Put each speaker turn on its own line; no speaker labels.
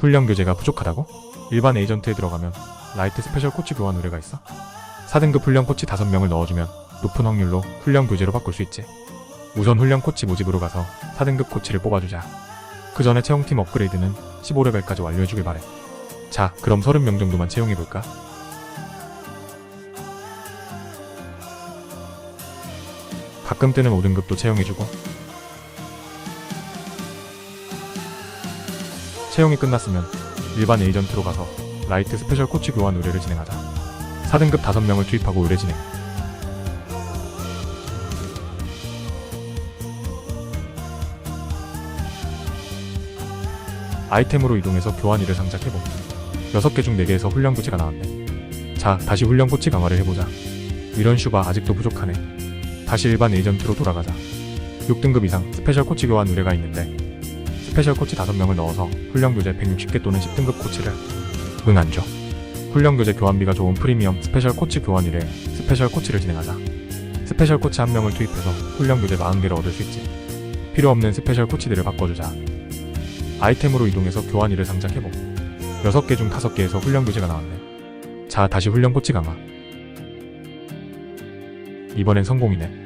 훈련 교재가 부족하다고? 일반 에이전트에 들어가면 라이트 스페셜 코치 교환 의뢰가 있어. 4등급 훈련 코치 5명을 넣어주면 높은 확률로 훈련 교재로 바꿀 수 있지. 우선 훈련 코치 모집으로 가서 4등급 코치를 뽑아주자. 그 전에 채용팀 업그레이드는 15레벨까지 완료해주길 바래. 자, 그럼 30명 정도만 채용해볼까? 가끔 뜨는 5등급도 채용해주고 채용이 끝났으면 일반 에이전트로 가서 라이트 스페셜 코치 교환 의뢰를 진행하자. 4등급 5명을 투입하고 의뢰 진행. 아이템으로 이동해서 교환 일을 장착해봄. 6개 중 4개에서 훈련 코치가 나왔네. 자 다시 훈련 코치 강화를 해보자. 이런 슈바 아직도 부족하네. 다시 일반 에이전트로 돌아가자. 6등급 이상 스페셜 코치 교환 의뢰가 있는데 스페셜 코치 5명을 넣어서 훈련 교재 160개 또는 10등급 코치를 응 안줘 훈련 교재 교환비가 좋은 프리미엄 스페셜 코치 교환 의뢰 스페셜 코치를 진행하자. 스페셜 코치 1명을 투입해서 훈련 교재 40개를 얻을 수 있지. 필요 없는 스페셜 코치들을 바꿔주자. 아이템으로 이동해서 교환일을 장착해봄. 6개 중 5개에서 훈련 교재가 나왔네. 자 다시 훈련 코치 강화. 이번엔 성공이네